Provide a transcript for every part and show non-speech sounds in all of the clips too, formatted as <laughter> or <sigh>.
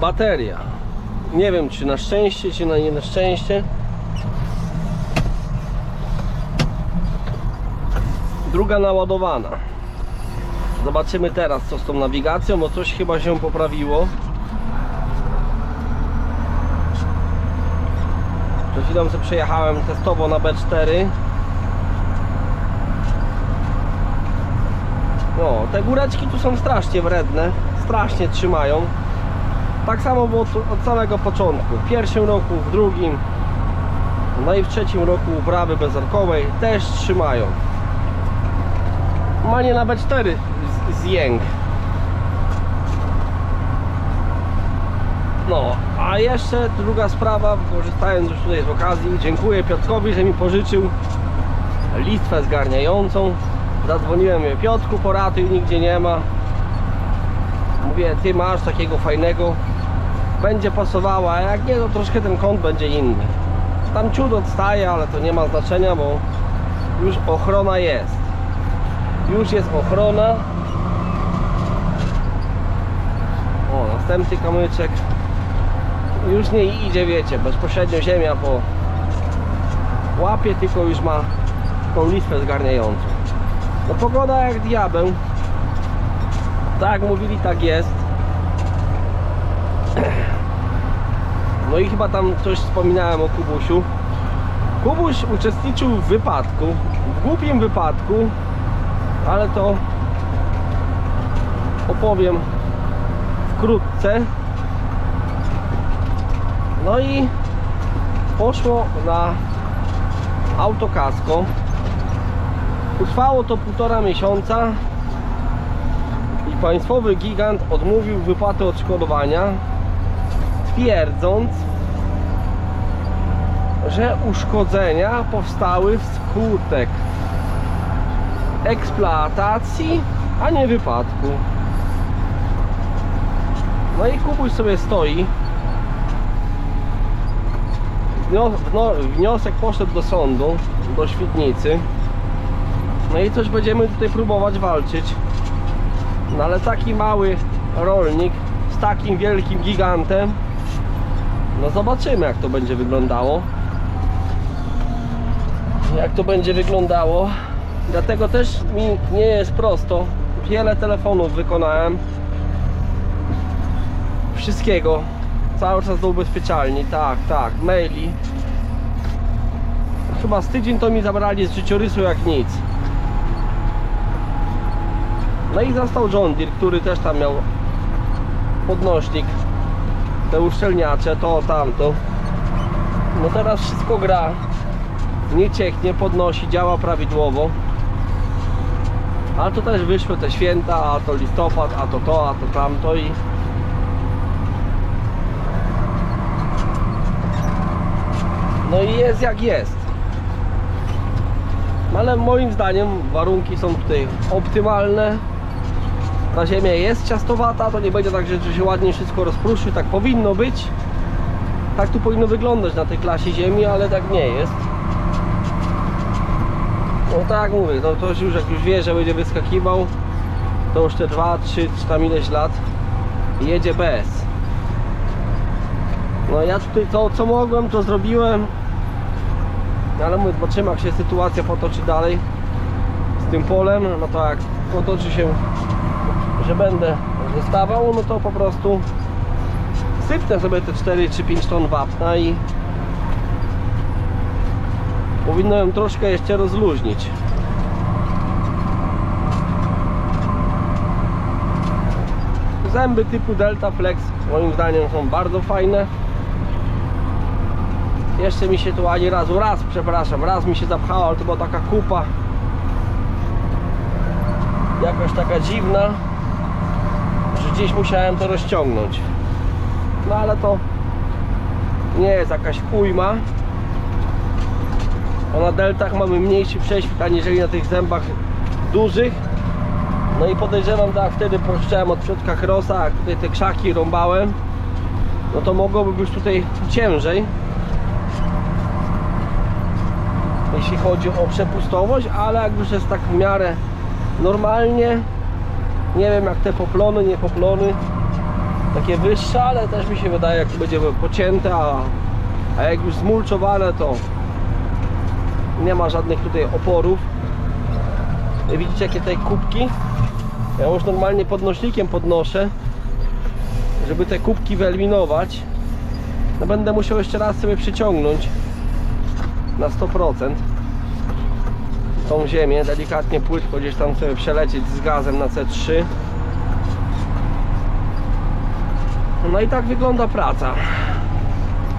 bateria. Nie wiem czy na szczęście, czy na nie na szczęście. Druga naładowana. Zobaczymy teraz co z tą nawigacją, bo coś chyba się poprawiło. Przed chwilą sobie przejechałem testowo na B4. No, te góreczki tu są strasznie wredne, strasznie trzymają. Tak samo było od samego początku. W pierwszym roku, w drugim, no i w trzecim roku uprawy bezorkowej też trzymają. Ma nie nawet 4 z- zjęk. No, a jeszcze druga sprawa, korzystając już tutaj z okazji, dziękuję Piotrkowi, że mi pożyczył listwę zgarniającą. Zadzwoniłem mówię, Piotrku, poratuj, nigdzie nie ma. Mówię, ty masz takiego fajnego, będzie pasowała, a jak nie, to troszkę ten kąt będzie inny. Tam ciut odstaje, ale to nie ma znaczenia, bo już ochrona jest. Już jest ochrona. O, następny kamyczek. Już nie idzie, wiecie, bezpośrednio ziemia po łapie, tylko już ma tą listwę zgarniającą. No pogoda jak diabeł. Tak mówili, tak jest. No i chyba tam coś wspominałem o Kubusiu. Kubuś uczestniczył w wypadku, w głupim wypadku, ale to opowiem wkrótce. No i poszło na autokasko. Trwało to półtora miesiąca i państwowy gigant odmówił wypłaty odszkodowania, twierdząc, że uszkodzenia powstały wskutek eksploatacji, a nie wypadku. No i Kubuś sobie stoi. Wniosek poszedł do sądu, do Świdnicy. No i coś będziemy tutaj próbować walczyć. No ale taki mały rolnik z takim wielkim gigantem. No zobaczymy jak to będzie wyglądało. Jak to będzie wyglądało. Dlatego też mi nie jest prosto. Wiele telefonów wykonałem. Wszystkiego. Cały czas do ubezpieczalni. Tak, tak. Maili. Chyba z tydzień to mi zabrali z życiorysu jak nic. No i został John Deere, który też tam miał podnośnik. Te uszczelniacze, to, tamto. No teraz wszystko gra. Nie cieknie, podnosi, działa prawidłowo. Ale to też wyszły te święta, a to listopad, a to to, a to tamto i No i jest jak jest. Ale moim zdaniem warunki są tutaj optymalne. Ta ziemia jest ciastowata, to nie będzie tak, że że się ładnie wszystko rozpruszy, tak powinno być. Tak tu powinno wyglądać na tej klasie ziemi, ale tak nie jest. No tak mówię, to ktoś już jak już wie, że będzie wyskakiwał, to już te 2, 3 czy tam ileś lat jedzie bez. No ja tutaj to co mogłem, to zrobiłem. No ale mówię, zobaczymy jak się sytuacja potoczy dalej z tym polem, no to jak potoczy się, że będę zostawał, no to po prostu sypnę sobie te 4 czy 5 ton wapna i powinno ją troszkę jeszcze rozluźnić. Zęby typu Delta Flex moim zdaniem są bardzo fajne. Jeszcze mi się tu ani razu, raz przepraszam, raz mi się zapchało, ale to była taka kupa jakaś taka dziwna, gdzieś musiałem to rozciągnąć. No ale to nie jest jakaś ujma. Bo na deltach mamy mniejszy prześwit aniżeli na tych zębach dużych. No i podejrzewam, tak jak wtedy puszczałem od środka krosa, jak tutaj te krzaki rąbałem, no to mogłoby być tutaj ciężej. Jeśli chodzi o przepustowość, ale jak już jest tak w miarę normalnie, nie wiem jak te poplony, nie poplony, takie wyższe, ale też mi się wydaje, jak będzie pocięte, a, a jak już zmulczowane, to nie ma żadnych tutaj oporów. Widzicie jakie tutaj kubki? Ja już normalnie podnośnikiem podnoszę, żeby te kubki wyeliminować. No będę musiał jeszcze raz sobie przyciągnąć na 100% tą ziemię, delikatnie płytko gdzieś tam sobie przelecieć z gazem na C3 no i tak wygląda praca.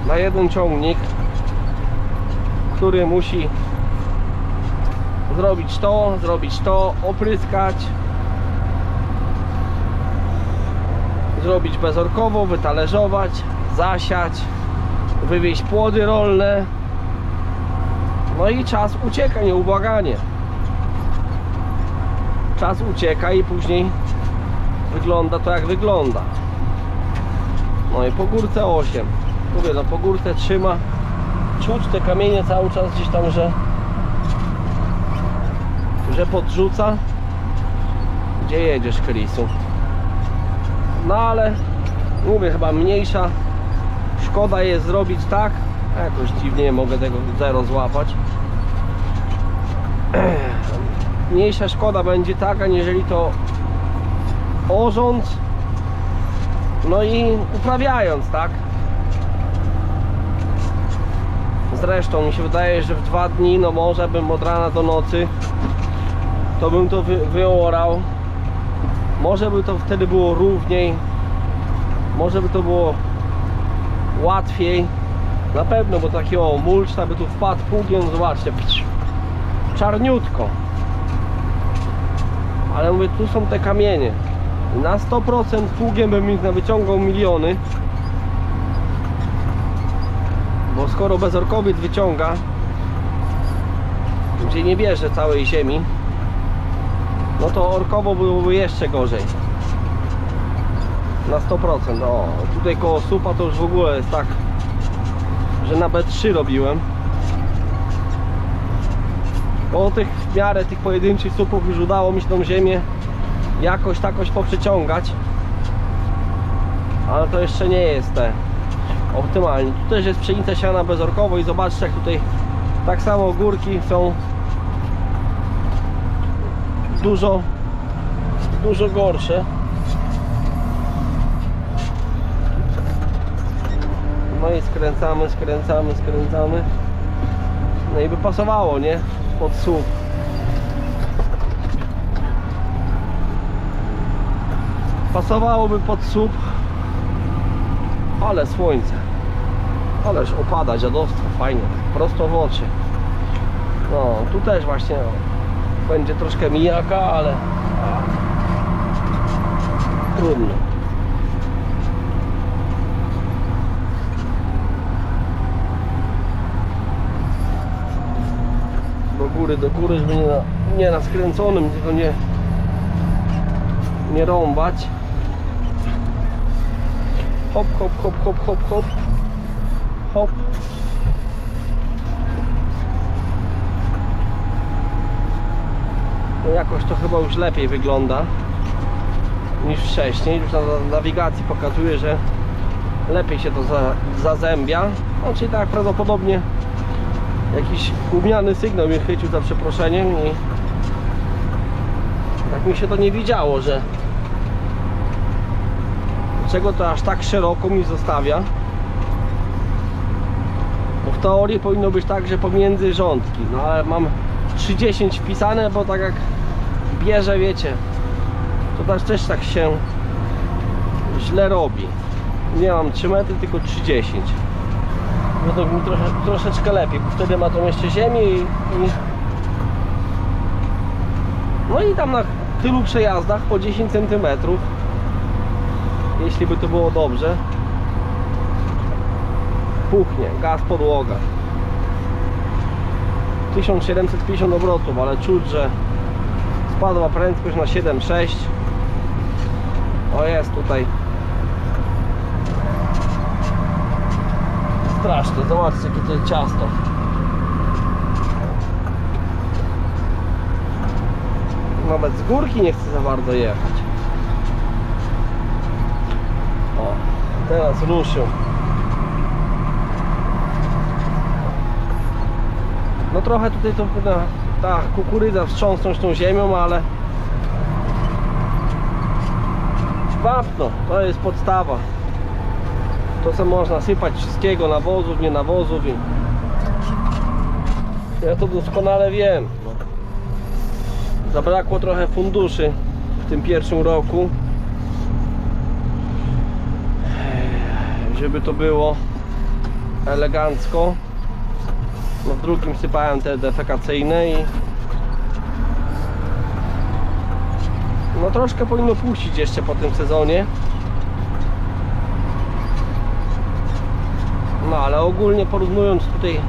Na jeden ciągnik który musi zrobić to, zrobić to, opryskać zrobić bezorkowo, wytalerzować zasiać wywieźć płody rolne no i czas ucieka nieubłaganie. Czas ucieka i później wygląda to jak wygląda. No i po górce 8. Mówię, no po górce trzyma. Czuć te kamienie cały czas gdzieś tam, że że podrzuca. Gdzie jedziesz, Chrisu? No ale mówię, chyba mniejsza szkoda jest zrobić tak jakoś dziwnie nie mogę tego zero złapać <clears throat> mniejsza szkoda będzie tak, aniżeli to orząc no i uprawiając, tak? Zresztą mi się wydaje, że w dwa dni, no może bym od rana do nocy to bym to wy, wyorał. Może by to wtedy było równiej może by to było łatwiej. Na pewno, bo takiego mulcza by tu wpadł pługiem, zobaczcie czarniutko. Ale mówię, tu są te kamienie. Na 100% pługiem bym ich wyciągał miliony. Bo skoro bezorkowiec wyciąga gdzie nie bierze całej ziemi no to orkowo byłoby jeszcze gorzej. Na 100% o, tutaj koło supa to już w ogóle jest tak że na B3 robiłem po tych w miarę tych pojedynczych supów już udało mi się tą ziemię jakoś takoś poprzeciągać. Ale to jeszcze nie jest te optymalnie. Tu też jest pszenica siana bezorkowo i zobaczcie jak tutaj tak samo górki są dużo dużo gorsze. No i skręcamy, skręcamy, skręcamy. No i by pasowało, nie? Pod słup. Pasowałoby pod słup ale słońce. Ależ opada dziadostwo, fajnie prosto w oczy. No, tu też właśnie będzie troszkę mijaka, ale trudno do góry, do góry, żeby nie na, nie na skręconym, tylko nie nie rąbać. Hop, hop, hop, hop, hop, hop. Hop. No jakoś to chyba już lepiej wygląda niż wcześniej. Już na nawigacji pokazuje, że lepiej się to za, zazębia. Czyli tak prawdopodobnie jakiś gówniany sygnał mnie chwycił za przeproszeniem i tak mi się to nie widziało, że czego to aż tak szeroko mi zostawia? Bo w teorii powinno być tak, że pomiędzy rządki. No ale mam 30 wpisane, bo tak jak bierze, wiecie to też tak się źle robi. Nie mam 3 metry, tylko 30 to mi trosze, troszeczkę lepiej, bo wtedy ma tą jeszcze ziemię i, i... no i tam na tylu przejazdach po 10 cm jeśli by to było dobrze puchnie, gaz podłoga. 1750 obrotów, ale czuć, że spadła prędkość na 7,6 o jest tutaj strasznie, zobaczcie jakie to ciasto nawet z górki nie chcę za bardzo jechać o Teraz ruszył. No trochę tutaj to no, ta kukurydza wstrząsnąć tą ziemią, ale wapno, to jest podstawa. To co można sypać wszystkiego, nawozów, nie nawozów i ja to doskonale wiem. Zabrakło trochę funduszy w tym pierwszym roku. Żeby to było elegancko. No w drugim sypałem te defekacyjne i no troszkę powinno puścić jeszcze po tym sezonie. No ale ogólnie porównując tutaj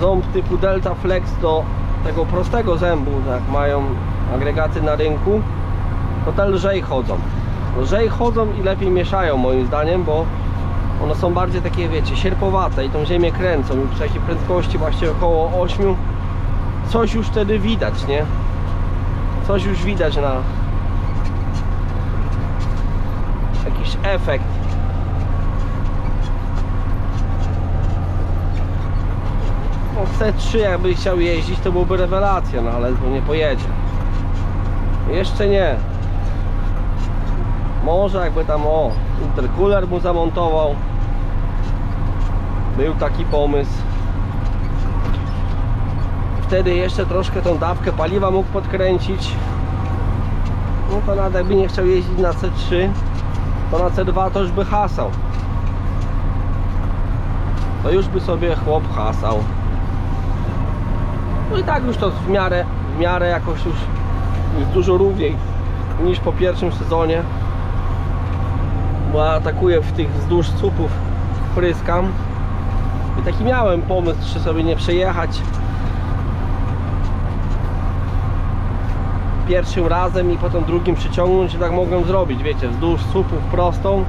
ząb typu Delta Flex do tego prostego zębu, jak mają agregaty na rynku, to te lżej chodzą. Lżej chodzą i lepiej mieszają moim zdaniem, bo one są bardziej takie, wiecie, sierpowate i tą ziemię kręcą i przy takiej prędkości właśnie około 8 coś już wtedy widać, nie? Coś już widać na jakiś efekt. No C3 jakby chciał jeździć to byłby rewelacja, no ale nie pojedzie. Jeszcze nie. Może jakby tam o intercooler mu zamontował. Był taki pomysł. Wtedy jeszcze troszkę tą dawkę paliwa mógł podkręcić. No to nawet jakby nie chciał jeździć na C3, to na C2 to już by hasał. To już by sobie chłop hasał. No i tak już to w miarę, w miarę jakoś już jest dużo równiej niż po pierwszym sezonie. Bo atakuję w tych wzdłuż słupów pryskam. I taki miałem pomysł, czy sobie nie przejechać pierwszym razem i potem drugim przyciągnąć i tak mogłem zrobić, wiecie, wzdłuż słupów prostą,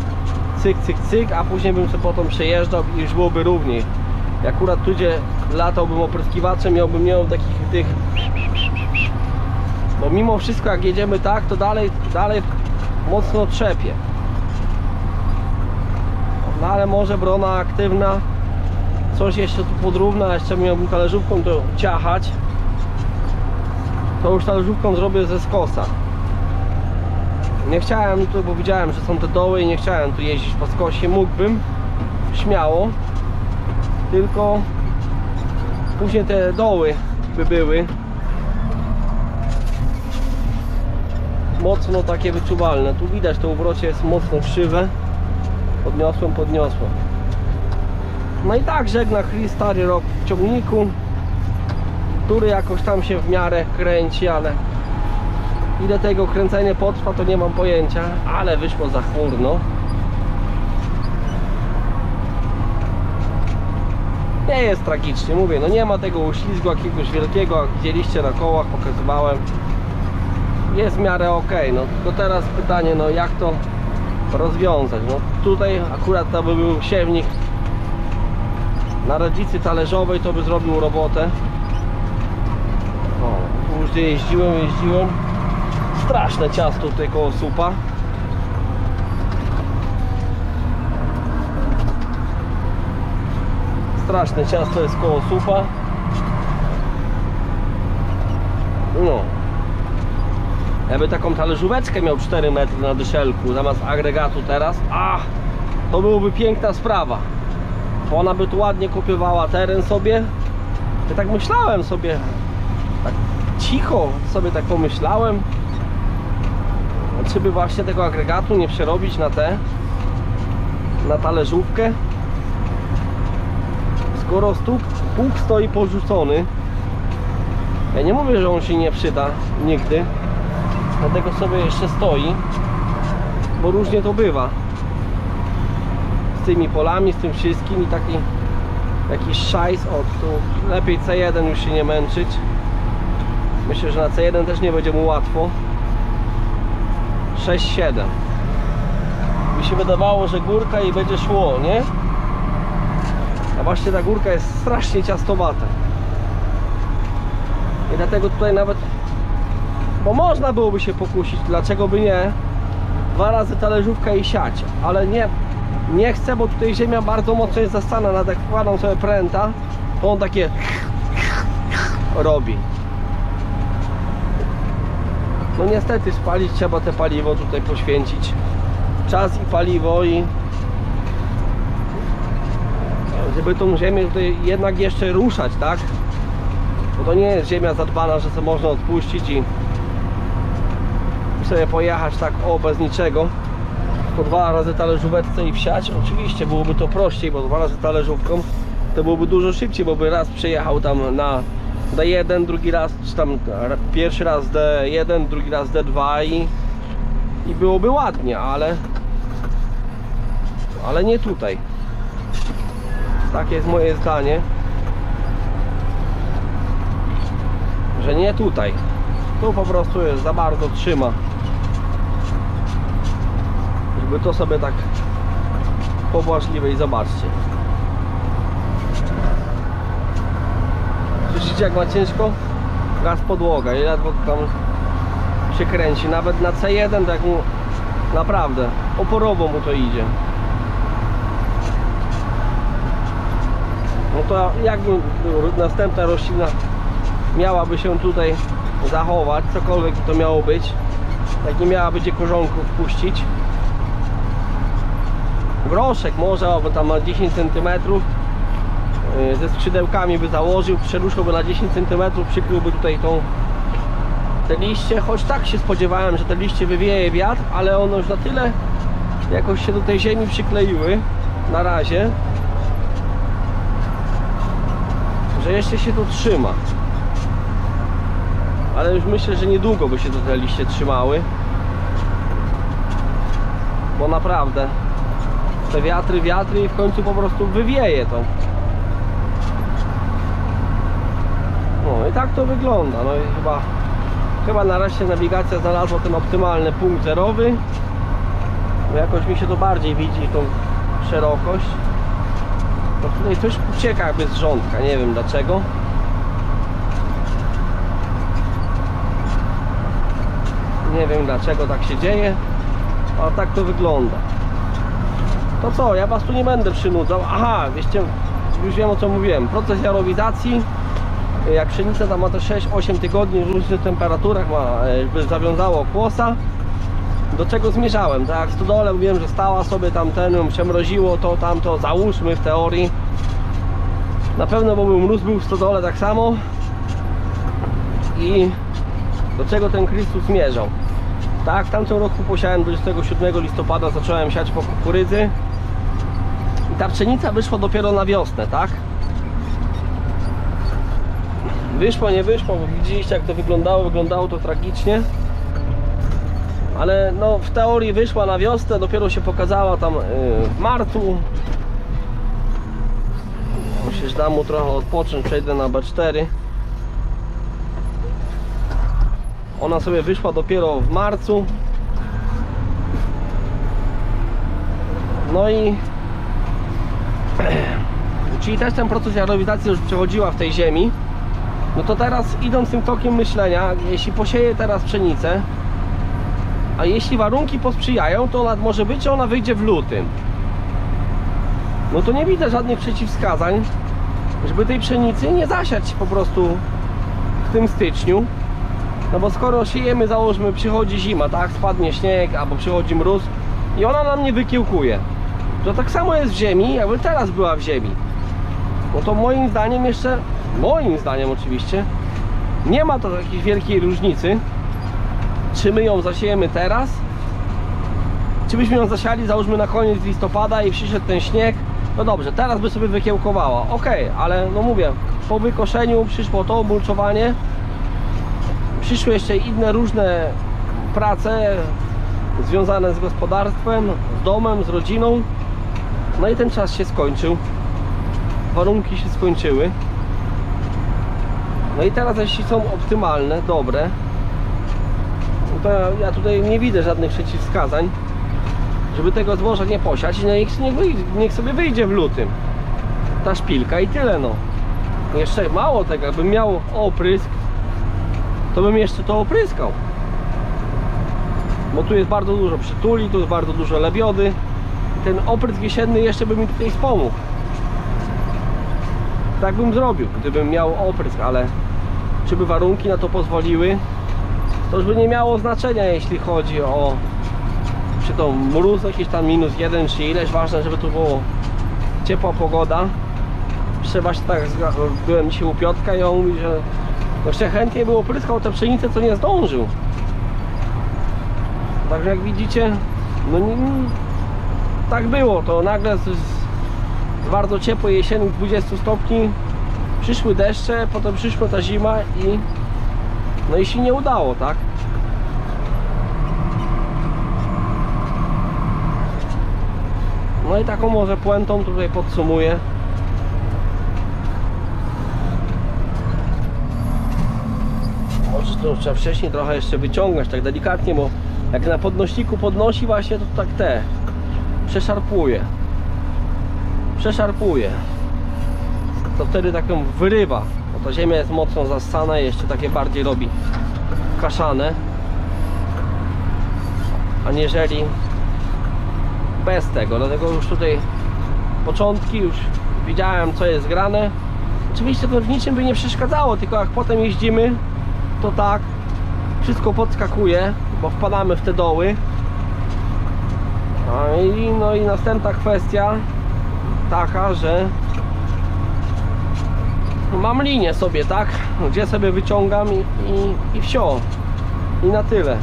cyk, cyk, cyk, a później bym sobie potem przejeżdżał i już byłoby równiej. Akurat tu gdzie latałbym opryskiwaczem, miałbym nie takich tych bo mimo wszystko jak jedziemy tak, to dalej, dalej mocno trzepie. No ale może brona aktywna, coś jeszcze tu podrówna, jeszcze miałbym talerzówką to ciachać. To już talerzówką zrobię ze skosa. Nie chciałem tu, bo widziałem, że są te doły i nie chciałem tu jeździć po skosie. Mógłbym, śmiało, tylko później te doły by były mocno takie wyczuwalne. Tu widać to ubrocie jest mocno krzywe. Podniosłem, podniosłem. No i tak żegna Chris stary rok w ciągniku, który jakoś tam się w miarę kręci, ale ile tego kręcenie potrwa to nie mam pojęcia, ale wyszło za chmurno. Nie jest tragicznie, mówię, no nie ma tego uślizgu jakiegoś wielkiego, jak widzieliście na kołach, pokazywałem jest w miarę ok. No tylko teraz pytanie, no jak to rozwiązać? No tutaj akurat to by był siewnik na radzicy talerzowej, to by zrobił robotę. O, gdzie jeździłem, jeździłem. Straszne ciasto tutaj koło supa. Straszne ciasto jest koło supa. No, jakby taką talerzóweczkę miał 4 metry na dyszelku zamiast agregatu teraz, ach, to byłoby piękna sprawa. Bo ona by tu ładnie kopiowała teren sobie. Ja tak myślałem sobie, tak cicho sobie tak pomyślałem, czy by właśnie tego agregatu nie przerobić na te, na talerzówkę. Skoro stóp, pług stoi porzucony, ja nie mówię, że on się nie przyda nigdy, Dlatego sobie jeszcze stoi, bo różnie to bywa. Z tymi polami, z tym wszystkim i taki jakiś szajs od tu lepiej C1 już się nie męczyć. Myślę, że na C1 też nie będzie mu łatwo. 6-7 Mi się wydawało, że górka i będzie szło, nie? A właśnie ta górka jest strasznie ciastowata. I dlatego tutaj nawet bo można byłoby się pokusić, dlaczego by nie? Dwa razy talerzówka i siać, ale nie, nie chcę, bo tutaj ziemia bardzo mocno jest zastana, nawet jak wkładam sobie pręta, to on takie robi. No niestety spalić trzeba te paliwo tutaj poświęcić. Czas i paliwo i żeby tą ziemię tutaj jednak jeszcze ruszać, tak? Bo to nie jest ziemia zadbana, że sobie można odpuścić i sobie pojechać tak o bez niczego. Po dwa razy talerzóweczce i wsiać? Oczywiście byłoby to prościej, bo dwa razy talerzówką to byłoby dużo szybciej, bo by raz przejechał tam na D1, drugi raz, czy tam pierwszy raz D1, drugi raz D2 i, i byłoby ładnie, ale ale nie tutaj takie jest moje zdanie że nie tutaj. Tu po prostu jest za bardzo trzyma. Żeby to sobie tak pobłażliwie i zobaczcie. Słyszycie jak ma ciężko? gaz podłoga i ledwo tam się kręci. Nawet na C1 tak mu naprawdę oporowo mu to idzie to jakby następna roślina miałaby się tutaj zachować, cokolwiek to miało być. Jak nie miałaby gdzie korzonków puścić. Groszek może, bo tam ma 10 cm ze skrzydełkami by założył, przeruszałby na 10 cm, przykryłby tutaj tą te liście, choć tak się spodziewałem, że te liście wywieje wiatr, ale one już na tyle jakoś się do tej ziemi przykleiły na razie, że jeszcze się tu trzyma. Ale już myślę, że niedługo by się to te liście trzymały. Bo naprawdę te wiatry, wiatry i w końcu po prostu wywieje to. No i tak to wygląda. No i chyba, chyba nareszcie nawigacja znalazła ten optymalny punkt zerowy. Bo jakoś mi się to bardziej widzi tą szerokość. No tutaj coś ucieka jakby z rządka, nie wiem dlaczego. Nie wiem dlaczego tak się dzieje, ale tak to wygląda. To co, ja was tu nie będę przynudzał. Aha, wiecie, już wiem o co mówiłem. Proces jarowizacji, jak pszenica tam ma te 6-8 tygodni w różnych temperaturach, ma, e, by zawiązało kłosa. Do czego zmierzałem? Tak jak w stodole mówiłem, że stała sobie tam ten, to, tamto, załóżmy w teorii. Na pewno, bo był mróz był w stodole tak samo. I do czego ten Chrystus zmierzał? Tak, w tamtym roku posiałem 27 listopada, zacząłem siać po kukurydzy. I ta pszenica wyszła dopiero na wiosnę, tak? Wyszło, nie wyszło, bo widzieliście jak to wyglądało, wyglądało to tragicznie. Ale no w teorii wyszła na wiosnę, dopiero się pokazała tam yy, w marcu. Że dam mu trochę odpocząć, przejdę na B4. Ona sobie wyszła dopiero w marcu. No i <clears throat> czyli też ten proces jarowizacji już przechodziła w tej ziemi. No to teraz idąc tym tokiem myślenia, jeśli posieję teraz pszenicę, a jeśli warunki posprzyjają, to ona może być, ona wyjdzie w lutym. No to nie widzę żadnych przeciwwskazań, żeby tej pszenicy nie zasiać po prostu w tym styczniu. No bo skoro siejemy, załóżmy, przychodzi zima, tak? Spadnie śnieg albo przychodzi mróz i ona nam nie wykiełkuje. To tak samo jest w ziemi, jakby teraz była w ziemi. No to moim zdaniem jeszcze, moim zdaniem oczywiście, nie ma to jakiejś wielkiej różnicy, czy my ją zasiejemy teraz, czy byśmy ją zasiali, załóżmy na koniec listopada i przyszedł ten śnieg, no dobrze, teraz by sobie wykiełkowała, ok, ale no mówię, po wykoszeniu przyszło to mulczowanie, przyszły jeszcze inne różne prace związane z gospodarstwem, z domem, z rodziną. No i ten czas się skończył. Warunki się skończyły. No i teraz jeśli są optymalne, dobre, to ja tutaj nie widzę żadnych przeciwwskazań, żeby tego zboża nie posiać. No niech, niech, niech sobie wyjdzie w lutym ta szpilka i tyle no. Jeszcze mało tego, jakbym miał oprysk, to bym jeszcze to opryskał. Bo tu jest bardzo dużo przytuli, tu jest bardzo dużo lebiody. ten oprysk jesienny jeszcze by mi tutaj wspomógł. Tak bym zrobił, gdybym miał oprysk, ale czy by warunki na to pozwoliły, to już by nie miało znaczenia, jeśli chodzi o czy to mróz jakiś tam minus jeden, czy ileś, ważne, żeby tu było ciepła pogoda. Jeszcze właśnie tak byłem dzisiaj u Piotka i on mówi, że jeszcze chętnie było pryskał tę pszenicę, co nie zdążył. Także jak widzicie, no nie, tak było, to nagle z, z bardzo ciepłej jesieni 20 stopni przyszły deszcze, potem przyszła ta zima i no i się nie udało, tak? No i taką może puentą tutaj podsumuję. Może to trzeba wcześniej trochę jeszcze wyciągać, tak delikatnie, bo jak na podnośniku podnosi właśnie, to tak te przeszarpuje. Przeszarpuje. To wtedy tak ją wyrywa, bo ta ziemia jest mocno zassana i jeszcze takie bardziej robi kaszane. Aniżeli bez tego, dlatego już tutaj początki już widziałem co jest grane. Oczywiście to w niczym by nie przeszkadzało tylko jak potem jeździmy to tak wszystko podskakuje bo wpadamy w te doły. No i, no i następna kwestia taka, że mam linię sobie, tak? Gdzie sobie wyciągam i, i, i wsio i na tyle.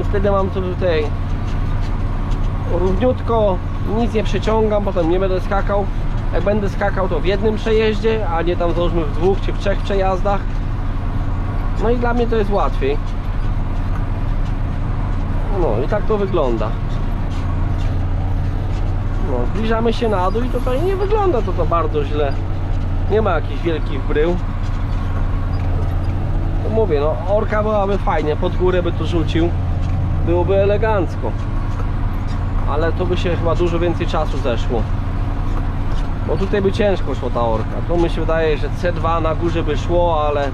I wtedy mam tutaj równiutko, nic nie przeciągam, potem nie będę skakał. Jak będę skakał to w jednym przejeździe, a nie tam załóżmy w dwóch czy w trzech przejazdach. No i dla mnie to jest łatwiej. No i tak to wygląda. No, zbliżamy się na dół i tutaj nie wygląda to, to bardzo źle. Nie ma jakichś wielkich brył. Mówię, no orka byłaby fajnie, pod górę by to rzucił. Byłoby elegancko ale to by się chyba dużo więcej czasu zeszło. Bo tutaj by ciężko szło ta orka. Tu mi się wydaje, że C2 na górze by szło, ale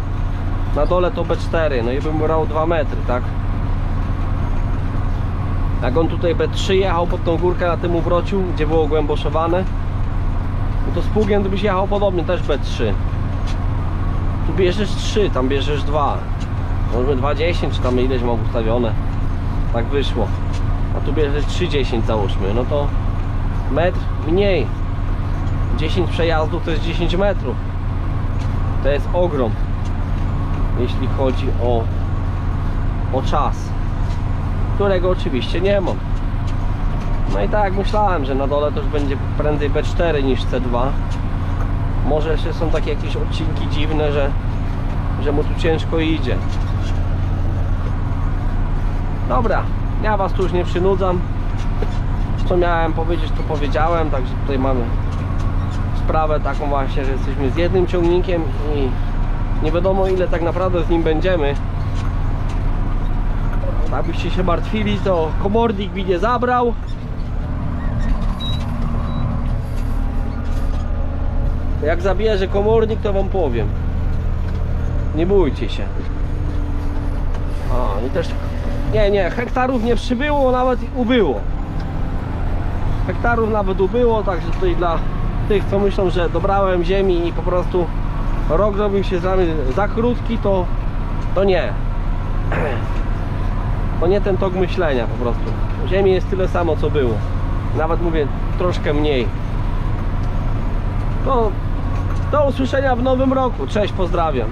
na dole to B4, no i bym brał 2 metry, tak? Jak on tutaj B3 jechał pod tą górkę na tym uwrociu, gdzie było głęboszowane, no to z pługiem to byś jechał podobnie, też B3. Tu bierzesz 3, tam bierzesz 2. Może 2,10 czy tam ileś mam ustawione. Tak wyszło a tu bierzesz 3,10 załóżmy, no to metr mniej. 10 przejazdów to jest 10 metrów. To jest ogrom jeśli chodzi o o czas którego oczywiście nie mam. No i tak myślałem, że na dole już będzie prędzej B4 niż C2 może jeszcze są takie jakieś odcinki dziwne, że że mu tu ciężko idzie. Dobra ja Was tu już nie przynudzam. Co miałem powiedzieć, to powiedziałem. Także tutaj mamy sprawę taką właśnie, że jesteśmy z jednym ciągnikiem i nie wiadomo ile tak naprawdę z nim będziemy. Abyście się martwili, to komornik mi nie zabrał. Jak zabierze komornik, to Wam powiem. Nie bójcie się. A, i też nie, nie, hektarów nie przybyło, nawet ubyło. Hektarów nawet ubyło, także tutaj dla tych, co myślą, że dobrałem ziemi i po prostu rok zrobił się za, za krótki, to, to nie. <clears throat> To nie ten tok myślenia po prostu. Ziemi jest tyle samo, co było. Nawet mówię, troszkę mniej. To do usłyszenia w nowym roku. Cześć, pozdrawiam.